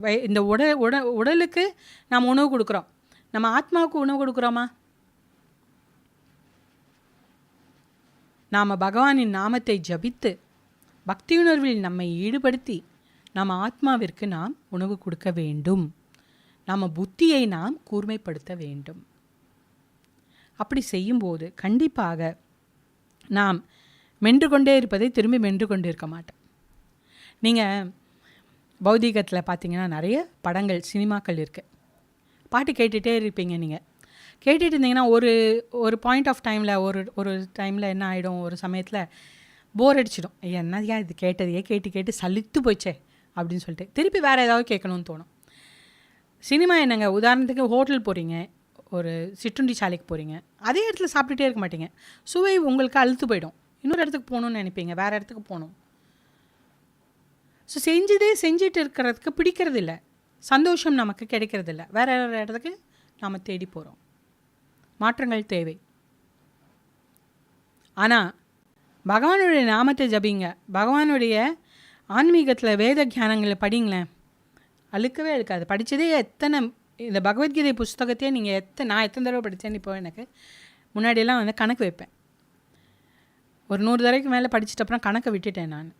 இந்த உட உட உடலுக்கு நாம் உணவு கொடுக்குறோம். நம்ம ஆத்மாவுக்கு உணவு கொடுக்குறோமா? நாம் பகவானின் நாமத்தை ஜபித்து பக்தியுணர்வில் நம்மை ஈடுபடுத்தி நம்ம ஆத்மாவிற்கு நாம் உணவு கொடுக்க வேண்டும். நம்ம புத்தியை நாம் கூர்மைப்படுத்த வேண்டும். அப்படி செய்யும்போது கண்டிப்பாக நாம் மென்று கொண்டே இருப்பதை திரும்பி மென்று கொண்டு இருக்க மாட்டோம். நீங்கள் பௌதீகத்தில் பார்த்தீங்கன்னா நிறைய படங்கள் சினிமாக்கள் இருக்குது பாட்டு கேட்டுகிட்டே இருப்பீங்க நீங்கள் கேட்டுட்டு இருந்தீங்கன்னா ஒரு ஒரு பாயிண்ட் ஆஃப் டைமில் ஒரு ஒரு டைமில் என்ன ஆகிடும் ஒரு சமயத்தில் போர் அடிச்சிடும். என்னையா இது கேட்டதையே கேட்டு கேட்டு சலித்து போச்சே அப்படின்னு சொல்லிட்டு. திருப்பி வேறு ஏதாவது கேட்கணும்னு தோணும். சினிமா என்னங்க? உதாரணத்துக்கு ஹோட்டல் போகிறீங்க ஒரு சிற்றுண்டி சாலைக்கு போகிறீங்க அதே இடத்துல சாப்பிட்டுட்டே இருக்க மாட்டீங்க. சுவை உங்களுக்கு அழுத்து போயிடும். இன்னொரு இடத்துக்கு போகணுன்னு நினைப்பீங்க வேறு இடத்துக்கு போகணும். ஸோ செஞ்சதே செஞ்சுட்டு இருக்கிறதுக்கு பிடிக்கிறதில்ல. சந்தோஷம் நமக்கு கிடைக்கிறதில்ல. வேறு வேறு இடத்துக்கு நாம் தேடி போகிறோம் மாற்றங்கள் தேவை. ஆனால் பகவானுடைய நாமத்தை ஜபிங்க. பகவானுடைய ஆன்மீகத்தில் வேத தியானங்களை படிங்களேன். அழுக்கவே அழுக்காது. படித்ததே எத்தனை இந்த பகவத்கீதை புஸ்தகத்தையே நீங்கள் எத்தனை நான் எத்தனை தடவை படித்தேன்னு இப்போ எனக்கு முன்னாடியெல்லாம் வந்து கணக்கு வைப்பேன். ஒரு நூறு தடவைக்கு மேலே படிச்சுட்டு அப்புறம் கணக்கை விட்டுட்டேன் நான்.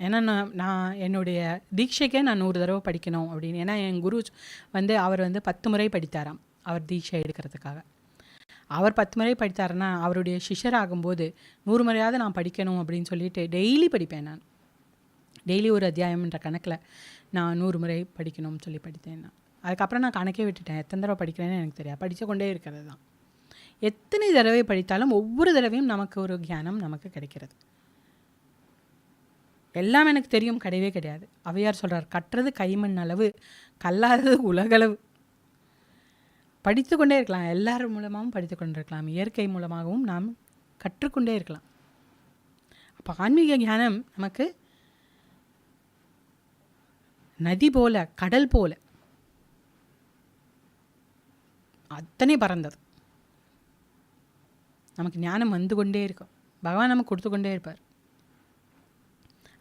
ஏன்னா நான் நான் என்னுடைய தீட்சைக்கே நான் நூறு தடவை படிக்கணும் அப்படின்னு. ஏன்னா என் குரு வந்து அவர் வந்து பத்து முறை படித்தாராம் அவர் தீட்சை எடுக்கிறதுக்காக. அவர் பத்து முறை படித்தாருன்னா அவருடைய சிஷர் ஆகும்போது நூறு முறையாவது நான் படிக்கணும் அப்படின்னு சொல்லிட்டு டெய்லி படிப்பேன் நான். டெய்லி ஒரு அத்தியாயம்ன்ற கணக்கில் நான் நூறு முறை படிக்கணும்னு சொல்லி படித்தேன் நான். அதுக்கப்புறம் நான் கணக்கே விட்டுட்டேன். எத்தனை தடவை படிக்கிறேன்னு எனக்கு தெரியாது. படித்து கொண்டே இருக்கிறது தான். எத்தனை தடவை படித்தாலும் ஒவ்வொரு தடவையும் நமக்கு ஒரு ஞானம் நமக்கு கிடைக்கிறது. எல்லாம் எனக்கு தெரியும் கிடையவே கிடையாது. அவையார் சொல்கிறார் கற்றது கைமண் அளவு கல்லாதது உலகளவு. படித்து கொண்டே இருக்கலாம் எல்லார் மூலமாகவும் படித்து கொண்டிருக்கலாம் இயற்கை மூலமாகவும் நாம் கற்றுக்கொண்டே இருக்கலாம். அப்போ ஆன்மீக ஞானம் நமக்கு நதி போல கடல் போல அத்தனை பறந்தது. நமக்கு ஞானம் வந்து கொண்டே இருக்கும். பகவான் நமக்கு கொடுத்து கொண்டே இருப்பார்.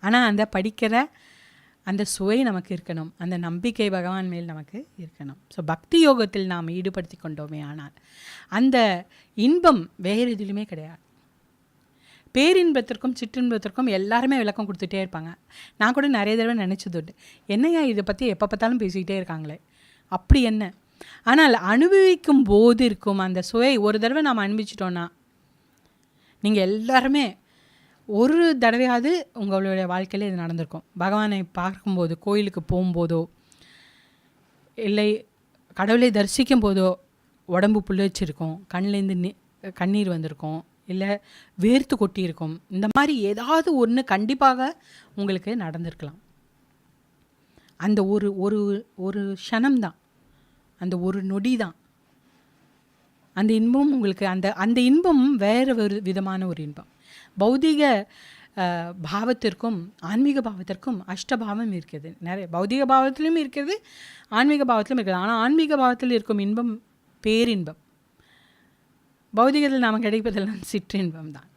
ஆனால் அந்த படிக்கிற அந்த சுவை நமக்கு இருக்கணும். அந்த நம்பிக்கை பகவான் மேல் நமக்கு இருக்கணும். ஸோ பக்தி யோகத்தில் நாம் ஈடுபடுத்தி கொண்டோமே ஆனால் அந்த இன்பம் வேறு எதிலுமே கிடையாது. பேரின்பத்திற்கும் சிற்றின்பத்திற்கும் எல்லாருமே விளக்கம் கொடுத்துட்டே இருப்பாங்க. நான் கூட நிறைய தடவை நினச்சது உண்டு. என்னையா இதை பற்றி எப்போ பார்த்தாலும் பேசிக்கிட்டே இருக்காங்களே? அப்படி என்ன? ஆனால் அனுபவிக்கும் போது இருக்கும் அந்த சுவை. ஒரு தடவை நாம் அனுபவிச்சிட்டோன்னா நீங்கள் எல்லாருமே ஒரு தடவையாவது உங்களுடைய வாழ்க்கையில் இது நடந்திருக்கும். பகவானை பார்க்கும்போது கோயிலுக்கு போகும்போதோ இல்லை கடவுளை தரிசிக்கும் போதோ உடம்பு புள்ளிச்சிருக்கும் கண்ணிலேருந்து நீ கண்ணீர் வந்திருக்கும் இல்லை வேர்த்து கொட்டியிருக்கும். இந்த மாதிரி ஏதாவது ஒன்று கண்டிப்பாக உங்களுக்கு நடந்திருக்கலாம். அந்த ஒரு ஒரு ஒரு க்ஷணம்தான். அந்த ஒரு நொடி தான் அந்த இன்பம் உங்களுக்கு அந்த அந்த இன்பம் வேறு ஒரு விதமான ஒரு இன்பம். பௌதிக பாவத்திற்கும் ஆன்மீக பாவத்திற்கும் அஷ்டபாவம் இருக்குது நிறைய பௌதிக பாவத்திலும் இருக்கிறது ஆன்மீக பாவத்திலும் இருக்குது ஆனால் ஆன்மீக பாவத்தில் இருக்கும் இன்பம் பேரின்பம். பௌதிகத்தில் நாம் கிடைப்பதெல்லாம் சிற்றின்பம் தான்.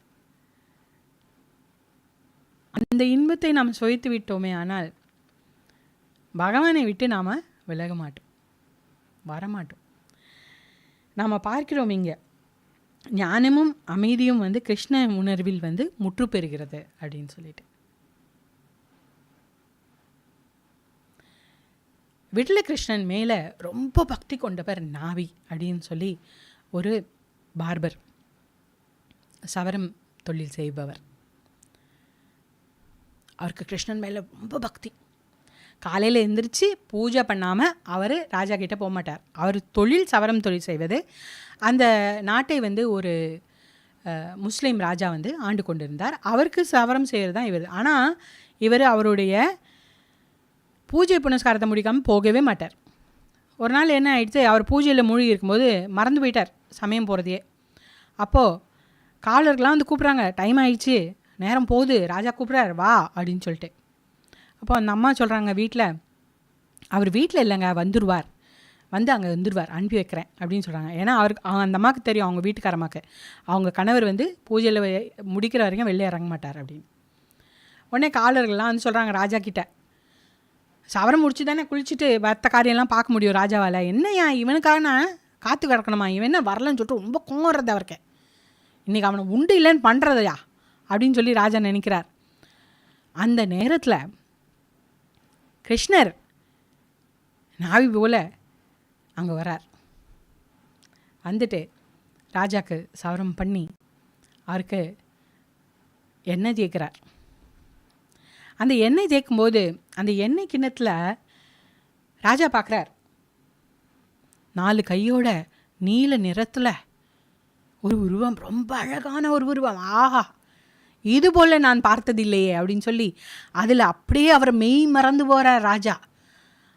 அந்த இன்பத்தை நாம் சுவைத்து விட்டோமே ஆனால் பகவானை விட்டு நாம் விலக மாட்டோம். வரமாட்டோம். நாம் பார்க்கிறோம் இங்கே ஞானமும் அமைதியும் வந்து கிருஷ்ண உணர்வில் வந்து முற்று பெறுகிறது அப்படின்னு சொல்லிட்டு. விடல கிருஷ்ணன் மேலே ரொம்ப பக்தி கொண்டவர் நாவி அப்படின்னு சொல்லி ஒரு பார்பர் சவரம் தொழில் செய்பவர். அவருக்கு கிருஷ்ணன் மேலே ரொம்ப பக்தி. காலையில் எந்திரிச்சு பூஜை பண்ணாமல் அவர் ராஜா கிட்டே போக மாட்டார். அவர் தொழில் சவரம் தொழில் செய்வது. அந்த நாட்டை வந்து ஒரு முஸ்லீம் ராஜா வந்து ஆண்டு கொண்டிருந்தார். அவருக்கு சவரம் செய்கிறது தான் இவர். ஆனால் இவர் அவருடைய பூஜை புனஸ்காரத்தை முடிக்காமல் போகவே மாட்டார். ஒரு நாள் என்ன ஆயிடுச்சு? அவர் பூஜையில் மூழ்கி இருக்கும்போது மறந்து போயிட்டார் சமயம் போகிறதையே அப்போது காவலர்கள்லாம் வந்து கூப்பிட்றாங்க டைம் ஆயிடுச்சு நேரம் போகுது ராஜா கூப்பிட்றாரு வா அப்படின்னு சொல்லிட்டு. அப்போ அந்த அம்மா சொல்கிறாங்க வீட்டில் அவர் வீட்டில் இல்லைங்க வந்துடுவார் வந்து அங்கே வந்துடுவார் அனுப்பி வைக்கிறேன் அப்படின்னு சொல்கிறாங்க ஏன்னா அவருக்கு அவங்க அந்த அம்மாவுக்கு தெரியும் அவங்க வீட்டுக்காரம்மாக்கு. அவங்க கணவர் வந்து பூஜையில் முடிக்கிற வரைக்கும் வெளியே இறங்க மாட்டார் அப்படின்னு. உடனே காலர்கள்லாம் வந்து சொல்கிறாங்க ராஜா கிட்ட சவரம் முடிச்சு தானே குளிச்சுட்டு மற்ற காரியம்லாம் பார்க்க முடியும் ராஜாவால். என்னையா இவனுக்காக நான் காத்து கிடக்கணுமா? இவன் என்ன வரலன்னு சொல்லிட்டு ரொம்ப கோங்குறது அவருக்கு. இன்றைக்கி அவனை உண்டு இல்லைன்னு பண்ணுறதையா அப்படின்னு சொல்லி ராஜா நினைக்கிறார். அந்த நேரத்தில் கிருஷ்ணர். நாவி போல அங்கே வரார் வந்துட்டு ராஜாக்கு சவரம் பண்ணி அவருக்கு எண்ணெய் தேய்க்கிறார். அந்த எண்ணெய் தேய்க்கும்போது அந்த எண்ணெய் கிண்ணத்தில் ராஜா பார்க்குறார் நாலு கையோட நீல நிறத்தில் ஒரு உருவம் ரொம்ப அழகான ஒரு உருவம். ஆஹா! இது போல் நான் பார்த்ததில்லையே அப்படின்னு சொல்லி அதில் அப்படியே அவர் மெய் மறந்து போகிறார் ராஜா.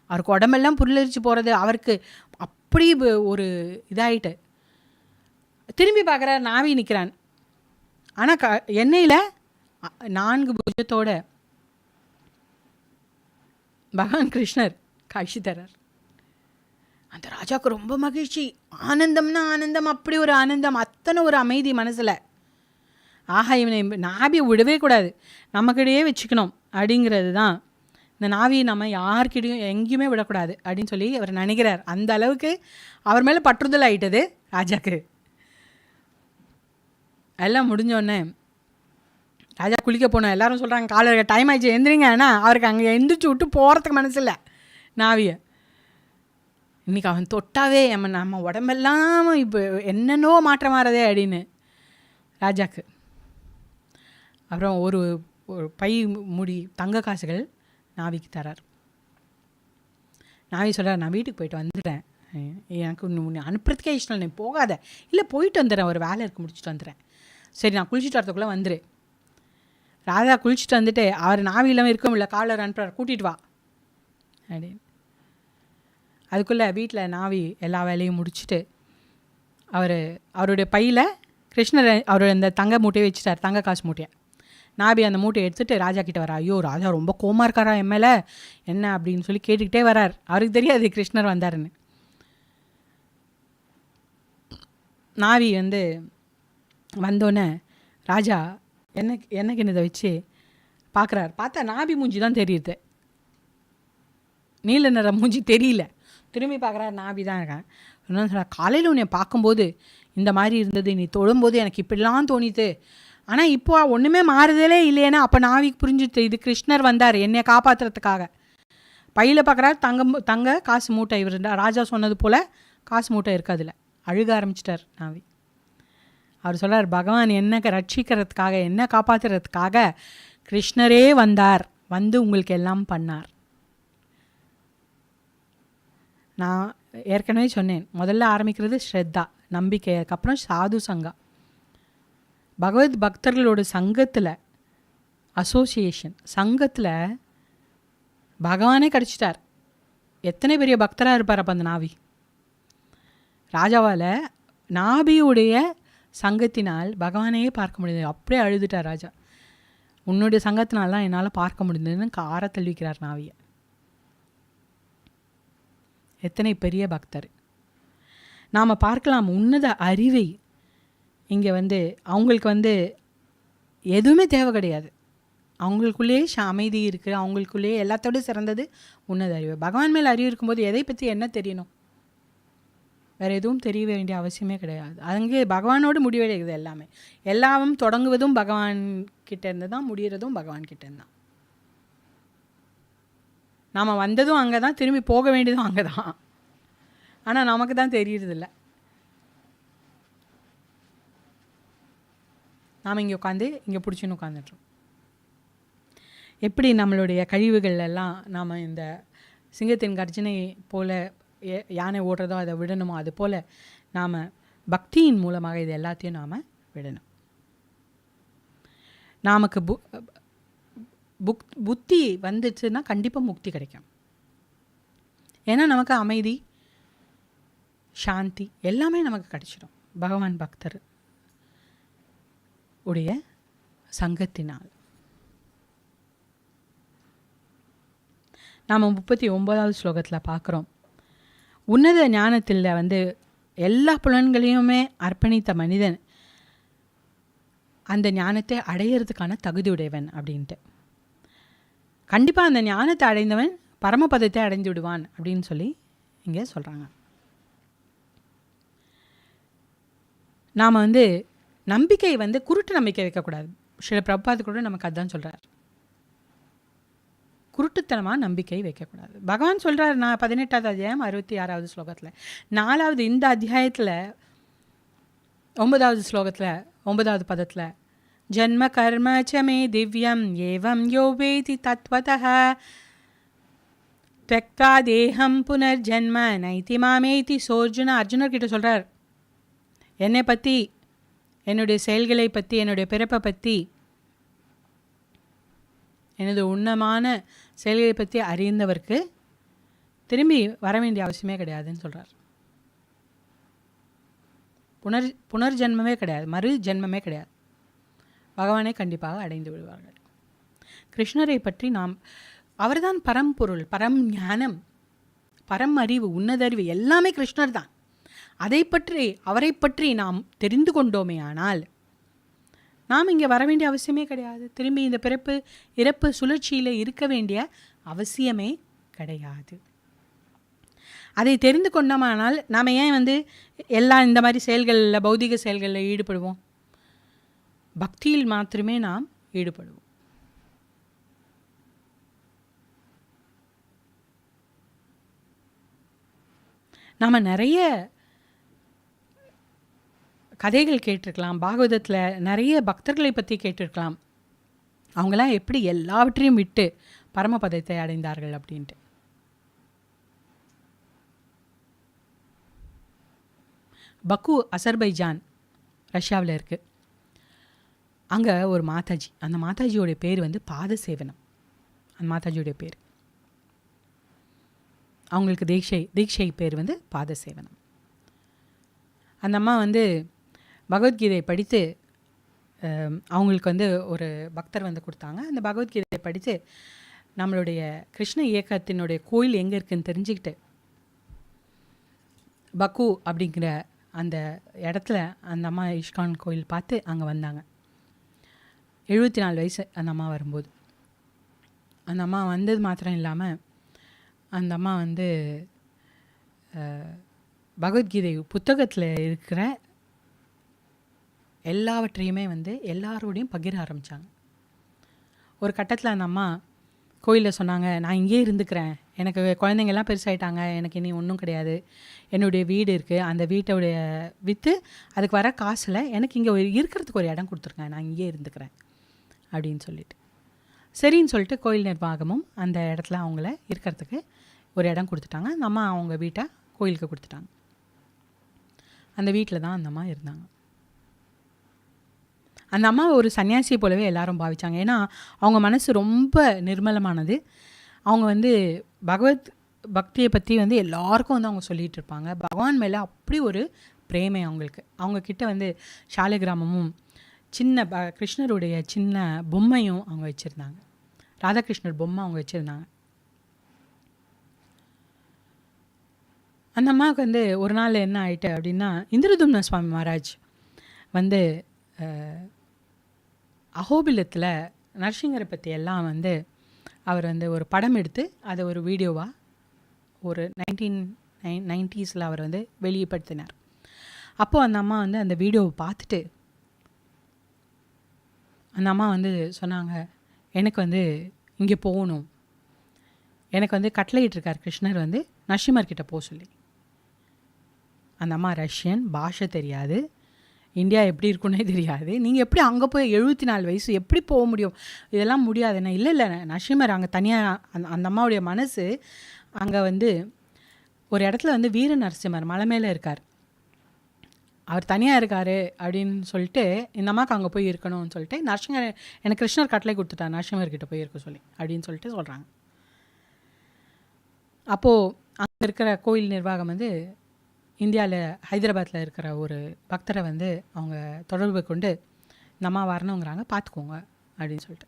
அவருக்கு உடம்பெல்லாம் புல்லரிச்சு போகிறது அவருக்கு அப்படி ஒரு இதாயிட்டு. திரும்பி பார்க்குறார் நாவி நிற்கிறான் ஆனால் க எண்ணெயில் நான்கு புஜத்தோட பகவான் கிருஷ்ணர் காட்சி தரார் அந்த ராஜாவுக்கு ரொம்ப மகிழ்ச்சி. ஆனந்தம்னா ஆனந்தம் அப்படி ஒரு ஆனந்தம் அத்தனை ஒரு அமைதி மனசில். ஆஹா இவனை நாபியை விடவே கூடாது. நமக்கிடையே வச்சுக்கணும் அப்படிங்கிறது தான். இந்த நாவியை நம்ம யார்கிட்டையும் எங்கேயுமே விடக்கூடாது அப்படின்னு சொல்லி அவர் நினைக்கிறார். அந்த அளவுக்கு அவர் மேலே பற்றுதல் ஆயிட்டது ராஜாக்கு. எல்லாம் முடிஞ்சோடனே ராஜா குளிக்க போனோம் எல்லாரும் சொல்கிறாங்க காலையில் டைம் ஆயிடுச்சு எந்திரிங்க. ஏன்னா அவருக்கு அங்கே எந்திரிச்சு விட்டு போகிறதுக்கு மனசு இல்லை நாவியை இன்னைக்கு அவன் தொட்டாவே நம்ம நம்ம உடம்பெல்லாம் இப்போ என்னென்னோ மாற்றம் மாறதே அப்படின்னு ராஜாக்கு. அப்புறம் ஒரு ஒரு பை முடி தங்க காசுகள் நாவிக்கு தரார். நாவி சொல்கிறார் நான் வீட்டுக்கு போயிட்டு வந்துடுறேன். எனக்கு இன்னும் அனுப்புறதுக்கே இஷ்டம் இல்லை. நீ போகாத. இல்லை போயிட்டு வந்துடுறேன். ஒரு வேலை இருக்கு முடிச்சுட்டு வந்துடுறேன். சரி நான் குளிச்சுட்டு வரதுக்குள்ளே வந்துடு ராதா குளிச்சுட்டு வந்துட்டு அவர் நாவி இல்லாமல் இருக்க முடியல. காலர் அனுப்புறார். கூட்டிகிட்டு வா. அப்படின்னு. அதுக்குள்ளே வீட்டில் நாவி எல்லா வேலையும் முடிச்சுட்டு அவர் அவருடைய பையில் கிருஷ்ணர் அவர் அந்த தங்க மூட்டையை வச்சுட்டார். தங்க காசு மூட்டையை. நாபி அந்த மூட்டையை எடுத்துட்டு ராஜா கிட்டே வரா ஐயோ ராஜா ரொம்ப கோமா இருக்காரா எம்எல்ஏ என்ன அப்படின்னு சொல்லி கேட்டுக்கிட்டே வரார். அவருக்கு தெரியாது கிருஷ்ணர் வந்தாருன்னு. நாவி வந்து வந்தோடனே ராஜா என்ன என்ன இதை வச்சு பார்க்குறாரு பார்த்தா நாபி மூஞ்சி தான் தெரியுது. நீல நிற மூஞ்சி தெரியல. திரும்பி பார்க்குறாரு நாபி தான் இருக்கேன். என்ன சொல்ல காலையில் உன்னை பார்க்கும்போது இந்த மாதிரி இருந்தது நீ தொழும்போது எனக்கு இப்படிலாம் தோணித்து ஆனால் இப்போ ஒன்றுமே மாறுதலே இல்லையேன்னா அப்போ நாவிக்கு புரிஞ்சுது இது கிருஷ்ணர் வந்தார் என்னை காப்பாற்றுறதுக்காக பையில் பார்க்குறாரு தங்க மு- தங்க காசு மூட்டை இவர் ராஜா சொன்னது போல் காசு மூட்டை இருக்கு அதில். அழுக ஆரம்பிச்சிட்டார் நாவி. அவர் சொல்கிறார் பகவான் என்ன ரட்சிக்கிறதுக்காக என்ன காப்பாற்றுறதுக்காக கிருஷ்ணரே வந்தார் வந்து உங்களுக்கு எல்லாம் பண்ணார். நான் ஏற்கனவே சொன்னேன் முதல்ல ஆரம்பிக்கிறது ஸ்ரத்தா நம்பிக்கை அதுக்கப்புறம் சாது சங்கா பகவத் பக்தர்களோட சங்கத்தில் அசோசியேஷன் சங்கத்தில் பகவானே கிடச்சிட்டார். எத்தனை பெரிய பக்தராக இருப்பார் அப்போ அந்த நாவி? ராஜாவால் நாபியுடைய சங்கத்தினால் பகவானையே பார்க்க முடியுது அப்படியே அழுதுட்டார் ராஜா. உன்னுடைய சங்கத்தினால தான் என்னால் பார்க்க முடிந்ததுன்னு கார தள்ளிக்கிறார் நாவியை. எத்தனை பெரிய பக்தர். நாம் பார்க்கலாம் உன்னத அறிவை இங்கே வந்து அவங்களுக்கு வந்து எதுவுமே தேவை கிடையாது. அவங்களுக்குள்ளேயே ஷ அமைதி இருக்குது அவங்களுக்குள்ளேயே எல்லாத்தோடய சிறந்தது உன்னது அறிவு. பகவான் மேல் அறிவு இருக்கும்போது எதை பற்றி என்ன தெரியணும்? வேறு எதுவும் தெரிய வேண்டிய அவசியமே கிடையாது. அங்கே பகவானோடு முடிவடைகிறது எல்லாமே. எல்லாமும் தொடங்குவதும் பகவான் கிட்டேருந்து தான் முடிகிறதும் பகவான் கிட்டேருந்து தான். நாம் வந்ததும் அங்கே தான் திரும்பி போக வேண்டியதும் அங்கே தான் ஆனால் நமக்கு தான் தெரியறதில்லை. நாம் இங்கே உட்காந்து இங்கே பிடிச்சின்னு உட்காந்துட்றோம். எப்படி நம்மளுடைய கழிவுகள் எல்லாம் நாம் இந்த சிங்கத்தின் கர்ஜனை போல் யானை ஓடுறதோ அதை விடணுமோ அது போல் நாம் பக்தியின் மூலமாக இது எல்லாத்தையும் நாம் விடணும். நமக்கு பு புக் புத்தி வந்துச்சுன்னா கண்டிப்பாக முக்தி கிடைக்கும். ஏன்னா நமக்கு அமைதி சாந்தி எல்லாமே நமக்கு கிடச்சிடும் பகவான் பக்தர். உடைய சங்கத்தினால். நாம் முப்பத்தி ஒன்பதாவது ஸ்லோகத்தில் பார்க்குறோம். உன்னத ஞானத்தில் வந்து எல்லா புலன்களையுமே அர்ப்பணித்த மனிதன் அந்த ஞானத்தை அடையிறதுக்கான தகுதி உடையவன் அப்படின்ட்டு. கண்டிப்பாக அந்த ஞானத்தை அடைந்தவன் பரமபதத்தை அடைந்து விடுவான் அப்படின்னு சொல்லி இங்கே சொல்கிறாங்க நாம் வந்து நம்பிக்கை வந்து குருட்டு நம்பிக்கை வைக்கக்கூடாது. சில பிரபாத் கூட நமக்கு அதுதான் சொல்கிறார் குருட்டுத்தனமாக நம்பிக்கை வைக்கக்கூடாது. பகவான் சொல்கிறார் நான் பதினெட்டாவது அத்தியாயம் அறுபத்தி ஆறாவது ஸ்லோகத்தில். நாலாவது இந்த அத்தியாயத்தில் ஒன்பதாவது ஸ்லோகத்தில் ஒன்பதாவது பதத்தில் ஜன்ம கர்ம சமே திவ்யம் ஏவம் யோவேதி தத்வத தெக்தா தேகம் புனர்ஜென்ம நைத்தி மாமேதி சோர்ஜுன. அர்ஜுனர் கிட்ட சொல்கிறார் என்னை பற்றி என்னுடைய செயல்களை பற்றி என்னுடைய பிறப்பை பற்றி எனது உன்னமான செயல்களை பற்றி அறிந்தவருக்கு திரும்பி வர வேண்டிய அவசியமே கிடையாதுன்னு சொல்கிறார் புனர் புனர்ஜென்மமே கிடையாது மறு ஜென்மமே கிடையாது. பகவானை கண்டிப்பாக அடைந்து விடுவார்கள். கிருஷ்ணரை பற்றி நாம் அவர்தான் பரம்பொருள் பரம் ஞானம் பரம் அறிவு உன்னதறிவு எல்லாமே கிருஷ்ணர் தான் அதை பற்றி அவரை பற்றி நாம் தெரிந்து கொண்டோமே ஆனால் நாம் இங்கே வர வேண்டிய அவசியமே கிடையாது. திரும்பி இந்த பிறப்பு இறப்பு சுழற்சியில் இருக்க வேண்டிய அவசியமே கிடையாது. அதை தெரிந்து கொண்டோமானால் நாம் ஏன் வந்து எல்லா இந்த மாதிரி செயல்களில் பௌதிக செயல்களில் ஈடுபடுவோம்? பக்தியில் மாத்திரமே நாம் ஈடுபடுவோம். நாம் நிறைய கதைகள் கேட்டிருக்கலாம் பாகவதத்தில் நிறைய பக்தர்களை பற்றி கேட்டிருக்கலாம். அவங்களாம் எப்படி எல்லாவற்றையும் விட்டு பரமபதத்தை அடைந்தார்கள் அப்படின்ட்டு. பக்கு அசர்பைஜான் ரஷ்யாவில் இருக்குது அங்கே ஒரு மாதாஜி அந்த மாதாஜியோடைய பேர் வந்து பாதசேவனம். அந்த மாதாஜியோடைய பேர். அவங்களுக்கு தீட்சை தீட்சை பேர் வந்து பாதசேவனம். அந்த அம்மா வந்து பகவத்கீதை படித்து அவங்களுக்கு வந்து ஒரு பக்தர் வந்து கொடுத்தாங்க. அந்த பகவத்கீதையை படித்து நம்மளுடைய கிருஷ்ண இயக்கத்தினுடைய கோயில் எங்கே இருக்குன்னு தெரிஞ்சுக்கிட்டு பக்கு அப்படிங்கிற அந்த இடத்துல அந்த அம்மா இஷ்கான் கோயில் பார்த்து அங்கே வந்தாங்க. எழுபத்தி நாலு வயசு அந்த அம்மா வரும்போது. அந்த அம்மா வந்தது மாத்திரம் இல்லாமல் அந்த அம்மா வந்து பகவத்கீதை புத்தகத்தில் இருக்கிற எல்லாவற்றையுமே வந்து எல்லாரோடையும் பகிர ஆரம்பித்தாங்க ஒரு கட்டத்தில் அந்த அம்மா கோயிலில் சொன்னாங்க நான் இங்கேயே இருந்துக்கிறேன். எனக்கு குழந்தைங்கள்லாம் பெருசாயிட்டாங்க. எனக்கு இனி ஒன்றும் கிடையாது. என்னுடைய வீடு இருக்குது அந்த வீட்டோடைய விற்று அதுக்கு வர காசில் எனக்கு இங்கே ஒரு இருக்கிறதுக்கு ஒரு இடம் கொடுத்துருங்க. நான் இங்கேயே இருந்துக்கிறேன். அப்படின்னு சொல்லிட்டு. சரின்னு சொல்லிட்டு கோயில் நிர்வாகமும் அந்த இடத்துல அவங்கள இருக்கிறதுக்கு ஒரு இடம் கொடுத்துட்டாங்க. அந்த அம்மா அவங்க வீட்டை கோயிலுக்கு கொடுத்துட்டாங்க. அந்த வீட்டில் தான் அந்த அம்மா இருந்தாங்க. அந்த அம்மா ஒரு சன்னியாசியை போலவே எல்லாரும் பாவிச்சாங்க. ஏன்னா அவங்க மனசு ரொம்ப நிர்மலமானது. அவங்க வந்து பகவத் பக்தியை பற்றி வந்து எல்லாருக்கும் வந்து அவங்க சொல்லிகிட்டு இருப்பாங்க. பகவான் மேலே அப்படி ஒரு பிரேமை அவங்களுக்கு. அவங்கக்கிட்ட வந்து சாலை கிராமமும் சின்ன ப கிருஷ்ணருடைய சின்ன பொம்மையும் அவங்க வச்சுருந்தாங்க. ராதாகிருஷ்ணர் பொம்மை அவங்க வச்சுருந்தாங்க. அந்த அம்மாவுக்கு வந்து ஒரு நாள் என்ன ஆயிட்டு அப்படின்னா இந்திரதும்ன சுவாமி மகாராஜ் வந்து அகோபிலத்தில் நரசிங்கரை பற்றி எல்லாம் வந்து அவர் வந்து ஒரு படம் எடுத்து அதை ஒரு வீடியோவாக ஒரு நைன்டீன் நைன் நைன்ட்டீஸில் அவர் வந்து வெளிப்படுத்தினார். அப்போது அந்த அம்மா வந்து அந்த வீடியோவை பார்த்துட்டு அந்த அம்மா வந்து சொன்னாங்க எனக்கு வந்து இங்கே போகணும். எனக்கு வந்து கட்டளையிட்டிருக்கார் கிருஷ்ணர் வந்து நரசிம்மர்கிட்ட போக சொல்லி. அந்த அம்மா ரஷ்யன் பாஷை தெரியாது. இந்தியா எப்படி இருக்குன்னே தெரியாது. நீங்கள் எப்படி அங்கே போய் எழுபத்தி நாலு வயசு எப்படி போக முடியும்? இதெல்லாம் முடியாது. என்ன இல்லை இல்லை. நரசிம்மர் அங்கே தனியாக அந்த அந்த அம்மாவுடைய மனசு அங்கே வந்து ஒரு இடத்துல வந்து வீர நரசிம்மர் மலை மேலே இருக்கார். அவர் தனியாக இருக்கார் அப்படின்னு சொல்லிட்டு இந்த அம்மாவுக்கு அங்கே போய் இருக்கணும்னு சொல்லிட்டு நரசிம்மர் எனக்கு கிருஷ்ணர் கட்டளை கொடுத்துட்டார். நரசிம்மர்கிட்ட போய் இருக்க சொல்லி அப்படின்னு சொல்லிட்டு சொல்கிறாங்க அப்போது அங்கே இருக்கிற கோயில் நிர்வாகம் வந்து இந்தியாவில் ஹைதராபாத்தில் இருக்கிற ஒரு பக்தரை வந்து அவங்க தொடர்பு கொண்டு இந்த அம்மா வரணுங்கிறாங்க பார்த்துக்கோங்க அப்படின்னு சொல்லிட்டு.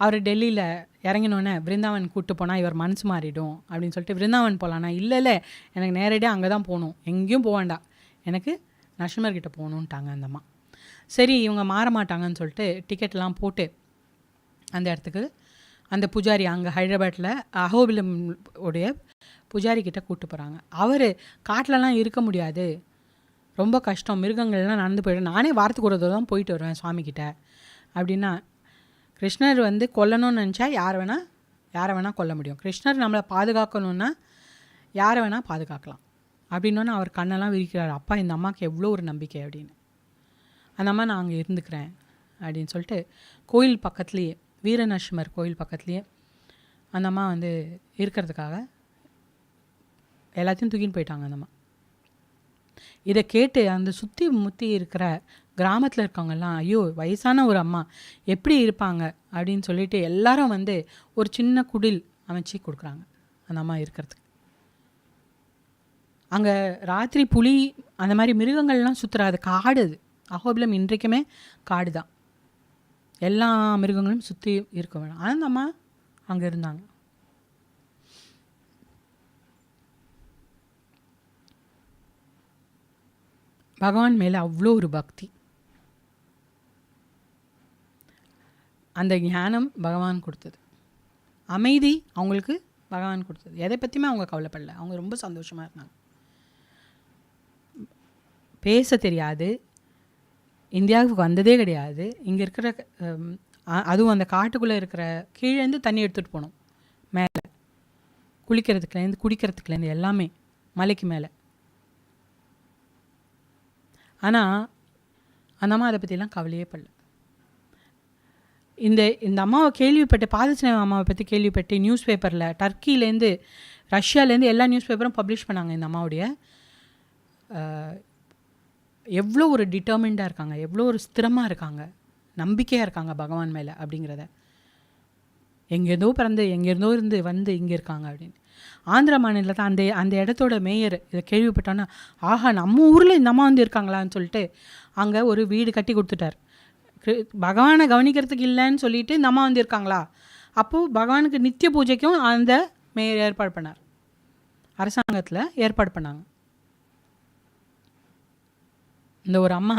அவர் டெல்லியில் இறங்கினோன்னே பிருந்தாவன் கூப்பிட்டு போனால் இவர் மனசு மாறிடும் அப்படின்னு சொல்லிட்டு பிருந்தாவன் போகலான்னா இல்லை இல்லை எனக்கு நேரடியாக அங்கே தான் போகணும் எங்கேயும் போக வேண்டாம் எனக்கு நஷ்மர்கிட்ட போகணுன்ட்டாங்க அந்த அம்மா. சரி இவங்க மாற மாட்டாங்கன்னு சொல்லிட்டு டிக்கெட்லாம் போட்டு அந்த இடத்துக்கு அந்த பூஜாரி அங்கே ஹைதராபாத்தில் அஹோபிலம் உடைய பூஜாரி கிட்டே கூப்பிட்டு போகிறாங்க அவர் காட்டிலலாம் இருக்க முடியாது. ரொம்ப கஷ்டம். மிருகங்கள்லாம் நடந்து போயிடும். நானே வாரத்துக்கு ஒரு தான் போயிட்டு வருவேன் சுவாமிக்கிட்ட அப்படின்னா கிருஷ்ணர் வந்து கொல்லணும்னு நினச்சா யாரை வேணால் யாரை வேணால் கொல்ல முடியும். கிருஷ்ணர் நம்மளை பாதுகாக்கணுன்னா யாரை வேணால் பாதுகாக்கலாம். அப்படின்னோன்னு அவர் கண்ணெல்லாம் விரிக்கிறார். அப்பா இந்த அம்மாவுக்கு எவ்வளோ ஒரு நம்பிக்கை அப்படின்னு. அந்த அம்மா நான் அங்கே இருந்துக்கிறேன் அப்படின்னு சொல்லிட்டு கோயில் பக்கத்துலேயே வீரநரசிம்மர் கோயில் பக்கத்துலேயே அந்த அம்மா வந்து இருக்கிறதுக்காக எல்லாத்தையும் தூக்கின்னு போயிட்டாங்க அந்த அம்மா. இதை கேட்டு அந்த சுற்றி முற்றி இருக்கிற கிராமத்தில் இருக்கவங்கெல்லாம் ஐயோ வயசான ஒரு அம்மா எப்படி இருப்பாங்க? அப்படின்னு சொல்லிட்டு எல்லாரும் வந்து ஒரு சின்ன குடில் அமைச்சு கொடுக்குறாங்க அந்த அம்மா இருக்கிறதுக்கு. அங்கே ராத்திரி புலி அந்த மாதிரி மிருகங்கள்லாம் சுற்றுறாது காடு அது. அகோபிலம் இன்றைக்குமே காடு தான் எல்லா மிருகங்களும் சுற்றி இருக்க வேணும். அந்த அம்மா அங்கே இருந்தாங்க. பகவான் மேலே அவ்வளோ ஒரு பக்தி. அந்த ஞானம் பகவான் கொடுத்தது. அமைதி அவங்களுக்கு பகவான் கொடுத்தது. எதை பற்றியுமே அவங்க கவலைப்படல. அவங்க ரொம்ப சந்தோஷமாக இருந்தாங்க. பேச தெரியாது. இந்தியாவுக்கு வந்ததே கிடையாது. இங்கே இருக்கிற அதுவும் அந்த காட்டுக்குள்ளே இருக்கிற கீழேருந்து தண்ணி எடுத்துகிட்டு போகணும் மேலே. குளிக்கிறதுக்குலேருந்து குடிக்கிறதுக்குலேருந்து எல்லாமே மலைக்கு மேலே. ஆனால் அந்த அம்மா அதை பற்றிலாம் கவலையே படல. இந்த இந்த அம்மாவை கேள்விப்பட்டு பாதசினேவ அம்மாவை பற்றி கேள்விப்பட்டு நியூஸ் பேப்பரில் டர்க்கிலேருந்து ரஷ்யாலேருந்து எல்லா நியூஸ் பேப்பரும் பப்ளிஷ் பண்ணாங்க இந்த அம்மாவுடைய. எவ்வளோ ஒரு டிட்டர்மிண்டாக இருக்காங்க எவ்வளோ ஒரு ஸ்திரமாக இருக்காங்க நம்பிக்கையாக இருக்காங்க பகவான் மேலே அப்படிங்கிறத. எங்கேருந்தோ பிறந்து எங்கேருந்தோ இருந்து வந்து இங்கே இருக்காங்க அப்படின்னு. ஆந்திர மாநிலத்தில் அந்த அந்த இடத்தோட மேயர் இதை கேள்விப்பட்டோன்னா ஆஹா நம்ம ஊரில் இந்த அம்மா வந்து இருக்காங்களான்னு சொல்லிட்டு அங்கே ஒரு வீடு கட்டி கொடுத்துட்டார். பகவானை கவனிக்கிறதுக்கு இல்லைன்னு சொல்லிட்டு இந்த அம்மா வந்து இருக்காங்களா? அப்போது பகவானுக்கு நித்திய பூஜைக்கும் அந்த மேயர் ஏற்பாடு பண்ணார். அரசாங்கத்தில் ஏற்பாடு பண்ணாங்க. இந்த ஒரு அம்மா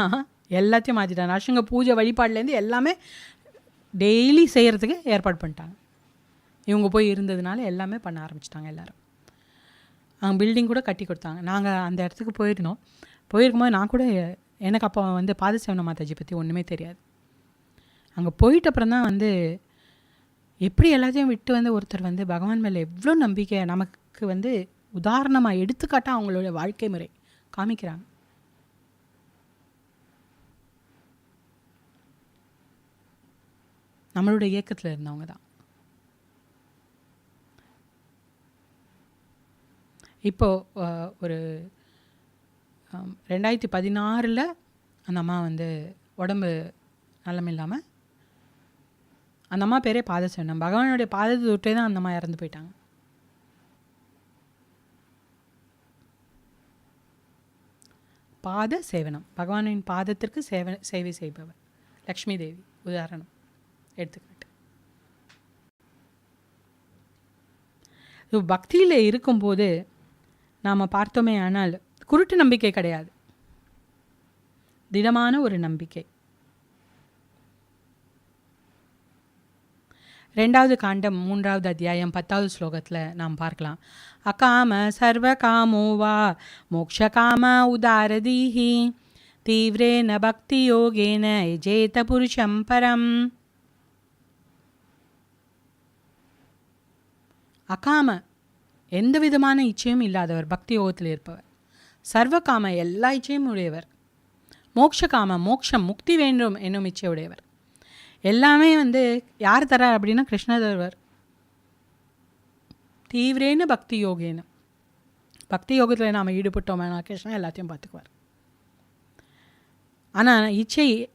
எல்லாத்தையும் மாற்றிட்டாங்க நரசிங்க பூஜை வழிபாடுலேருந்து எல்லாமே டெய்லி செய்கிறதுக்கு ஏற்பாடு பண்ணிட்டாங்க. இவங்க போய் இருந்ததுனால எல்லாமே பண்ண ஆரம்பிச்சிட்டாங்க எல்லோரும். அவங்க பில்டிங் கூட கட்டி கொடுத்தாங்க. நாங்கள் அந்த இடத்துக்கு போயிருந்தோம். போயிருக்கும்போது நான் கூட எனக்கு அப்போ வந்து பாதசேவன மாதாஜி பற்றி ஒன்றுமே தெரியாது. அங்கே போயிட்ட அப்புறம் தான் வந்து எப்படி எல்லாத்தையும் விட்டு வந்து ஒருத்தர் வந்து பகவான் மேலே எவ்வளோ நம்பிக்கை நமக்கு வந்து உதாரணமாக எடுத்துக்காட்டாக அவங்களோட வாழ்க்கை முறை காமிக்கிறாங்க. நம்மளோட இயக்கத்தில் இருந்தவங்க தான். இப்போது ஒரு ரெண்டாயிரத்தி பதினாறில் அந்த அம்மா வந்து உடம்பு நலம் இல்லாமல் அந்த அம்மா பேரே பாத பாதசேவனம் பகவானுடைய பாதத்தை தொட்டே தான் அந்த அம்மா இறந்து போயிட்டாங்க. பாத சேவனம் பகவானின் பாதத்திற்கு சேவ சேவை செய்பவர். லக்ஷ்மி தேவி. உதாரணம். எடுத்துக்காட்டு. பக்தியில் இருக்கும்போது நாம் பார்த்தோமே ஆனால் குருட்டு நம்பிக்கை கிடையாது. திடமான ஒரு நம்பிக்கை. ரெண்டாவது காண்டம் மூன்றாவது அத்தியாயம் பத்தாவது ஸ்லோகத்தில் நாம் பார்க்கலாம். அகாம சர்வ காமோவா மோக்ஷ காம உதாரதீஹி தீவிரேன பக்தி யோகேன எஜேத புருஷம் பரம். அகாம எந்த விதமான இச்சையும் இல்லாதவர் பக்தி யோகத்தில் இருப்பவர். சர்வகாம எல்லா இச்சையும் உடையவர். மோக்ஷகாம மோக்ஷம் முக்தி வேண்டும் என்னும் இச்சை உடையவர். எல்லாமே வந்து யார் தரார் அப்படின்னா கிருஷ்ணதேவர். தருவர் தீவிரேன பக்தி யோகேன. பக்தி யோகத்தில் நாம் ஈடுபட்டோம்னா கிருஷ்ணன் எல்லாத்தையும் பார்த்துக்குவார். ஆனால் இச்சை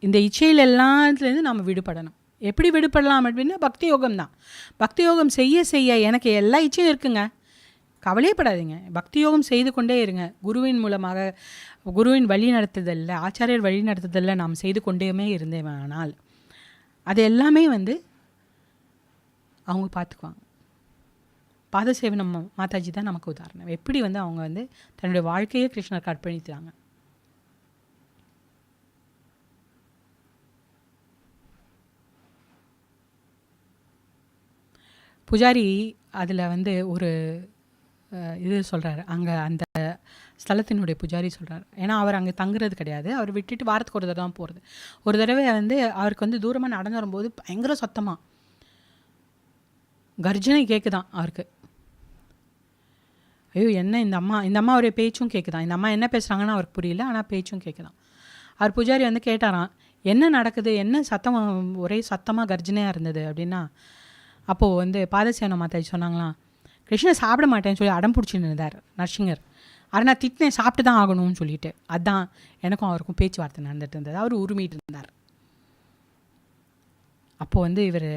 இந்த இச்சையில் எல்லாத்துலேருந்து நாம் விடுபடணும். எப்படி விடுபடலாம் அப்படின்னா? பக்தி யோகம் தான் பக்தி யோகம் செய்ய செய்ய எனக்கு எல்லா இச்சையும் இருக்குங்க. கவலையப்படாதீங்க. பக்தி யோகம் செய்து கொண்டே இருங்க. குருவின் மூலமாக குருவின் வழி நடத்துதலில் ஆச்சாரியர் வழி நடத்துதலில் நாம் செய்து கொண்டேமே இருந்தேனால் அது எல்லாமே வந்து அவங்க பார்த்துக்குவாங்க. பாதசேவனம் மாதாஜி தான் நமக்கு உதாரணம். எப்படி வந்து அவங்க வந்து தன்னுடைய வாழ்க்கையை கிருஷ்ணருக்கு அர்ப்பணித்தாங்க புஜாரி அதில் வந்து ஒரு இது சொல்கிறாரு அங்கே அந்த ஸ்தலத்தினுடைய புஜாரி சொல்கிறார் ஏன்னா அவர் அங்கே தங்குறது கிடையாது. அவர் விட்டுட்டு வாரத்துக்கு ஒரு தடவை தான் போகிறது ஒரு தடவை வந்து அவருக்கு வந்து தூரமாக நடந்து வரும்போது பயங்கர சத்தமாக கர்ஜனை கேட்குதான் அவருக்கு. ஐயோ என்ன இந்த அம்மா இந்த அம்மாவுடைய பேச்சும் கேட்குதான் இந்த அம்மா என்ன பேசுகிறாங்கன்னு அவருக்கு புரியல. ஆனால் பேச்சும் கேட்குதான் அவர் பூஜாரி வந்து கேட்டாராம் என்ன நடக்குது? என்ன சத்தம்? ஒரே சத்தமாக கர்ஜனையாக இருந்தது? அப்படின்னா அப்போது வந்து பாதசேன மாதாஜி சொன்னாங்களாம் கிருஷ்ணன் சாப்பிட மாட்டேன்னு சொல்லி அடம் பிடிச்சின்னு இருந்தார் நரசிங்கர். ஆனால் நான் திட்டினேன் சாப்பிட்டு தான் ஆகணும்னு சொல்லிட்டு. அதான் எனக்கும் அவருக்கும் பேச்சுவார்த்தை நடந்துட்டு இருந்தது. அவர் உரிமிட்டு இருந்தார். அப்போது வந்து இவர்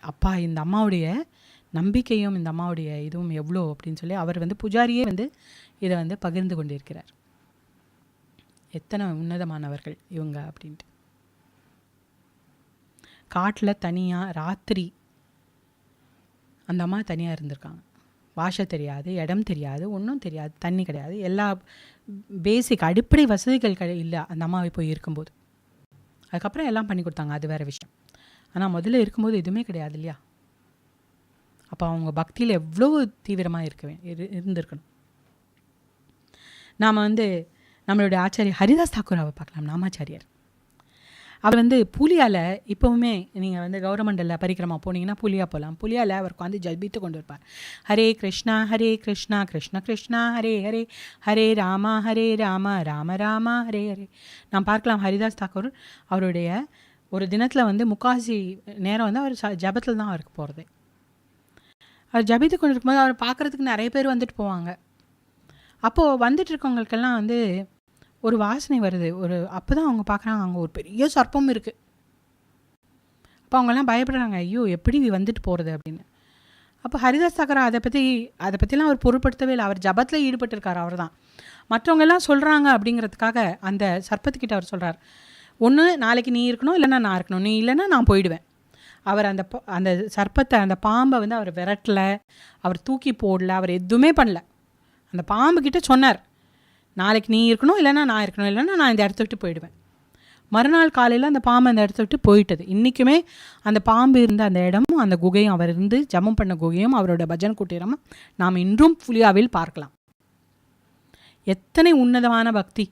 அப்பா இந்த அம்மாவுடைய நம்பிக்கையும் இந்த அம்மாவுடைய இதுவும் எவ்வளோ? அப்படின்னு சொல்லி அவர் வந்து புஜாரியே வந்து இதை வந்து பகிர்ந்து கொண்டிருக்கிறார். எத்தனை உன்னதமானவர்கள் இவங்க அப்படின்ட்டு. காட்டில் தனியாக ராத்திரி அந்த அம்மா தனியாக இருந்திருக்காங்க. பாஷை தெரியாது இடம் தெரியாது ஒன்றும் தெரியாது தண்ணி கிடையாது. எல்லா பேசிக் அடிப்படை வசதிகள் கிடை இல்லை. அந்த அம்மாவை போய் இருக்கும்போது. அதுக்கப்புறம் எல்லாம் பண்ணி கொடுத்தாங்க. அது வேறு விஷயம். ஆனால் முதல்ல இருக்கும்போது எதுவுமே கிடையாது இல்லையா? அப்போ அவங்க பக்தியில் எவ்வளோ தீவிரமாக இருக்கவே இரு இருந்திருக்கணும். நாம் வந்து நம்மளுடைய ஆச்சாரியர் ஹரிதாஸ் தாக்கூராவை பார்க்கலாம். நாமாச்சாரியார். அவர் வந்து புலியால் இப்போவுமே நீங்கள் வந்து கவர்மெண்டில் பரிக்கிரமா போனீங்கன்னா புலியா போகலாம் புலியால் அவர் உட்காந்து ஜல்பித்து கொண்டு இருப்பார் ஹரே கிருஷ்ணா ஹரே கிருஷ்ணா கிருஷ்ண கிருஷ்ணா ஹரே ஹரே ஹரே ராமா ஹரே ராமா ராம ராமா ஹரே ஹரே. நாம் பார்க்கலாம் ஹரிதாஸ் தாக்கூர் அவருடைய ஒரு தினத்தில் வந்து முக்காசி நேரம் வந்து அவர் ச- ஜபத்தில் தான் அவருக்கு போகிறது அவர் ஜபித்து கொண்டு இருக்கும்போது அவர் பார்க்குறதுக்கு நிறைய பேர் வந்துட்டு போவாங்க. அப்போது வந்துட்டு இருக்கவங்களுக்கெல்லாம் வந்து ஒரு வாசனை வருது. ஒரு அப்போ தான் அவங்க பார்க்குறாங்க அங்கே ஒரு பெரிய சர்ப்பம் இருக்குது அப்போ அவங்கெல்லாம் பயப்படுறாங்க ஐயோ எப்படி வந்துட்டு போகிறது அப்படின்னு. அப்போ ஹரிதாஸ் தாக்கரா அதை பற்றி அதை பற்றிலாம் அவர் பொருட்படுத்தவே இல்லை. அவர் ஜபத்தில் ஈடுபட்டிருக்கார் அவர் தான் மற்றவங்க எல்லாம் சொல்கிறாங்க அப்படிங்கிறதுக்காக அந்த சர்ப்பத்துக்கிட்ட அவர் சொல்கிறார் ஒன்று நாளைக்கு நீ இருக்கணும் இல்லைன்னா நான் இருக்கணும். நீ இல்லைன்னா நான் போயிடுவேன். அவர் அந்த ப- அந்த சர்ப்பத்தை அந்த பாம்பை வந்து அவர் விரட்டல அவர் தூக்கி போடல அவர் எதுவுமே பண்ணல. அந்த பாம்புக்கிட்ட சொன்னார். நாளைக்கு நீ இருக்கணும் இல்லைனா நான் இருக்கணும் இல்லைன்னா நான் இந்த இடத்த விட்டு போயிடுவேன். மறுநாள் காலையில் அந்த பாம்பு அந்த இடத்த விட்டு போயிட்டது. இன்றைக்குமே அந்த பாம்பு இருந்த அந்த இடமும் அந்த குகையும் அவர் இருந்து ஜமம் பண்ண குகையும் அவரோட பஜன் குட்டீரமும் நாம் இன்றும் புலியாவில் பார்க்கலாம். எத்தனை உன்னதமான பக்தி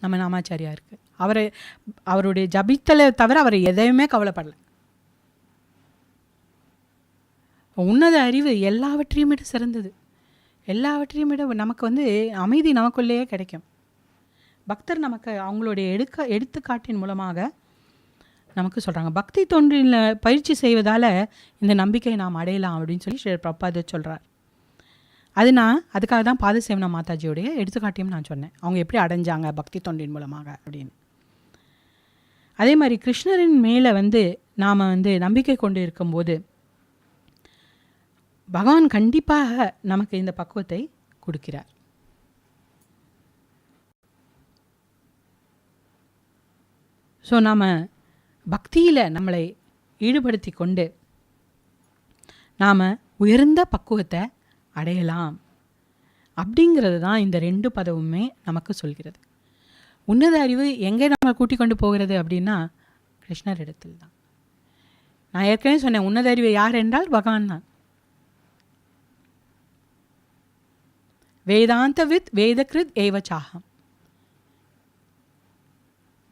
நம்ம நாமாச்சாரியா இருக்கு. அவரை அவருடைய ஜபித்தலை தவிர அவர் எதையுமே கவலைப்படலை. உன்னத அறிவு எல்லாவற்றையும் விட சிறந்தது. எல்லாவற்றையும் விட நமக்கு வந்து அமைதி நமக்குள்ளேயே கிடைக்கும். பக்தர் நமக்கு அவங்களுடைய எடுக்க எடுத்துக்காட்டின் மூலமாக நமக்கு சொல்கிறாங்க பக்தி தொண்டில் பயிற்சி செய்வதால் இந்த நம்பிக்கை நாம் அடையலாம் அப்படின்னு சொல்லி ஸ்ரீ பிரபாத சொல்கிறார் அது நான் அதுக்காக தான் பாதசேவனா மாதாஜியோடைய எடுத்துக்காட்டியும் நான் சொன்னேன். அவங்க எப்படி அடைஞ்சாங்க பக்தி தொண்டின் மூலமாக அப்படின்னு. அதே மாதிரி கிருஷ்ணரின் மேலே வந்து நாம் வந்து நம்பிக்கை கொண்டு இருக்கும்போது பகவான் கண்டிப்பாக நமக்கு இந்த பக்குவத்தை கொடுக்கிறார். ஸோ நாம் பக்தியில் நம்மளை ஈடுபடுத்தி கொண்டு நாம் உயர்ந்த பக்குவத்தை அடையலாம். அப்படிங்கிறது தான் இந்த ரெண்டு பதவுமே நமக்கு சொல்கிறது. உன்னத அறிவு எங்கே நம்ம கூட்டிக் கொண்டு போகிறது அப்படின்னா கிருஷ்ணர் இடத்தில் தான் நான் ஏற்கனவே சொன்னேன் உன்னத அறிவு யார் என்றால் பகவான் தான். வேதாந்த வித் வேதகிருத் ஏவச்சாகம்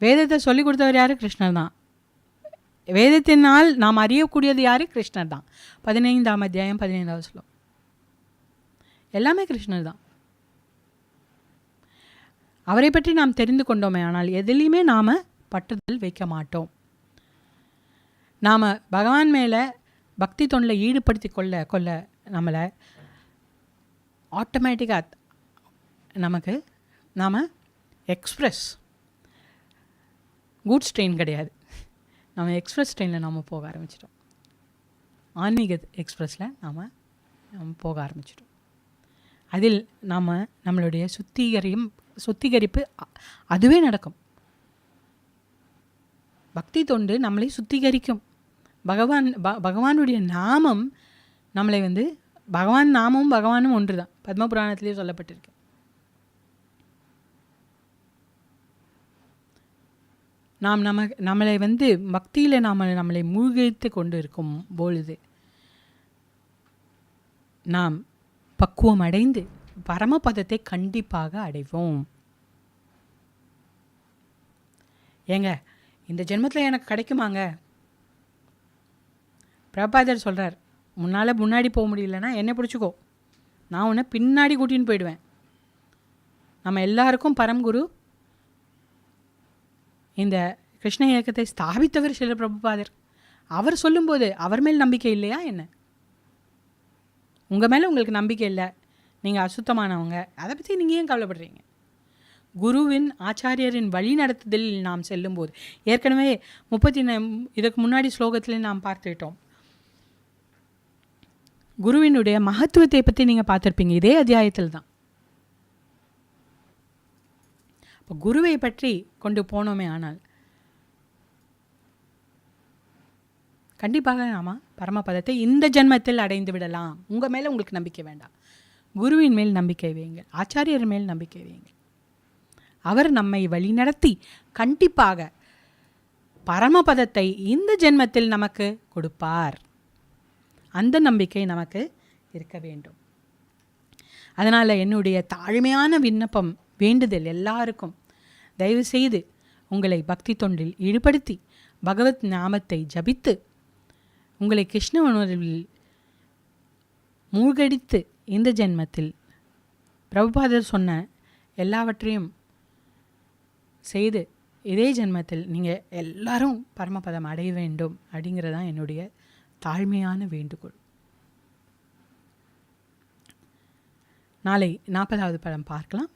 வேதத்தை சொல்லிக் கொடுத்தவர் யார்? கிருஷ்ணர் தான். வேதத்தினால் நாம் அறியக்கூடியது யார்? கிருஷ்ணர் தான். பதினைந்தாம் அத்தியாயம் பதினைந்தாவது ஸ்லோகம் எல்லாமே கிருஷ்ணர் தான். அவரை பற்றி நாம் தெரிந்து கொண்டோமே ஆனால் எதிலையுமே நாம் பற்றுதல் வைக்க மாட்டோம். நாம் பகவான் மேலே பக்தி தொண்டில் ஈடுபடுத்தி கொள்ள கொள்ள நம்மளை ஆட்டோமேட்டிக்காக நமக்கு நாம் எக்ஸ்ப்ரெஸ் கூட்ஸ் ட்ரெயின் கிடையாது. நம்ம எக்ஸ்ப்ரெஸ் ட்ரெயினில் நாம் போக ஆரம்பிச்சிட்டோம். ஆன்மீக எக்ஸ்பிரஸில் நாம் நம்ம போக ஆரம்பிச்சிட்டோம். அதில் நாம் நம்மளுடைய சுத்திகரியும் சுத்திகரிப்பு அ- அதுவே நடக்கும். பக்தி தொண்டு நம்மளை சுத்திகரிக்கும். பகவான் ப பகவானுடைய நாமம் நம்மளை வந்து பகவான் நாமமும் பகவானும் ஒன்று தான் பத்ம புராணத்திலே சொல்லப்பட்டிருக்கு. நாம் நம்ம நம்மளை வந்து பக்தியில் நாம் நம்மளை மூழ்கித்து கொண்டு இருக்கும் பொழுது நாம் பக்குவம் அடைந்து பரமபதத்தை கண்டிப்பாக அடைவோம். ஏங்க இந்த ஜென்மத்தில் எனக்கு கிடைக்குமாங்க? பிரபாதர் சொல்கிறார் முன்னால் முன்னாடி போக முடியலன்னா என்னை பிடிச்சிக்கோ. நான் உன்னை பின்னாடி கூட்டின்னு போயிடுவேன். நம்ம எல்லாருக்கும் பரம்குரு இந்த கிருஷ்ண இயக்கத்தை ஸ்தாபித்தவர் சில பிரபுபாதர். அவர் சொல்லும்போது அவர் மேல் நம்பிக்கை இல்லையா என்ன? உங்கள் மேலே உங்களுக்கு நம்பிக்கை இல்லை. நீங்கள் அசுத்தமானவங்க. அதை பற்றி நீங்கள் ஏன் கவலைப்படுறீங்க? குருவின் ஆச்சாரியரின் வழி நடத்துதலில் நாம் செல்லும்போது ஏற்கனவே முப்பத்தி இதுக்கு முன்னாடி ஸ்லோகத்தில் நாம் பார்த்துக்கிட்டோம் குருவினுடைய மகத்துவத்தை பற்றி நீங்கள் பார்த்துருப்பீங்க. இதே அத்தியாயத்தில் தான். இப்போ குருவை பற்றி கொண்டு போனோமே ஆனால் கண்டிப்பாக நாம பரமபதத்தை இந்த ஜென்மத்தில் அடைந்து விடலாம். உங்கள் மேலே உங்களுக்கு நம்பிக்கை வேண்டாம். குருவின் மேல் நம்பிக்கை வையுங்கள். ஆச்சாரியர் மேல் நம்பிக்கை வையுங்கள். அவர் நம்மை வழிநடத்தி கண்டிப்பாக பரமபதத்தை இந்த ஜென்மத்தில் நமக்கு கொடுப்பார். அந்த நம்பிக்கை நமக்கு இருக்க வேண்டும். அதனால் என்னுடைய தாழ்மையான விண்ணப்பம் வேண்டுதல் எல்லாருக்கும் தயவு செய்து உங்களை பக்தி தொண்டில் ஈடுபடுத்தி பகவத் நாமத்தை ஜபித்து உங்களை கிருஷ்ண உணர்வில் மூழ்கடித்து இந்த ஜென்மத்தில் பிரபுபாதர் சொன்ன எல்லாவற்றையும் செய்து இதே ஜென்மத்தில் நீங்கள் எல்லாரும் பரமபதம் அடைய வேண்டும் அப்படிங்கிறதான் என்னுடைய தாழ்மையான வேண்டுகோள் நாளை நாற்பதாவது படம் பார்க்கலாம்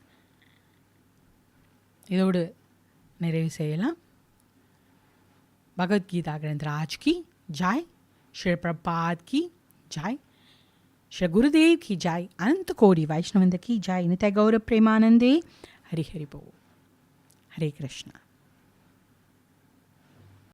இதோடு நிறைவு செய்யலாம் பகவத்கீதா கிரந்த ராஜ் கி ஜாய் श्री प्रपात की जाय श्री गुरुदेव की जाय अनंत कोटि वैष्णवंद की जाय नित्य गौरव प्रेमानंदे हरि हरि बोल हरे कृष्णा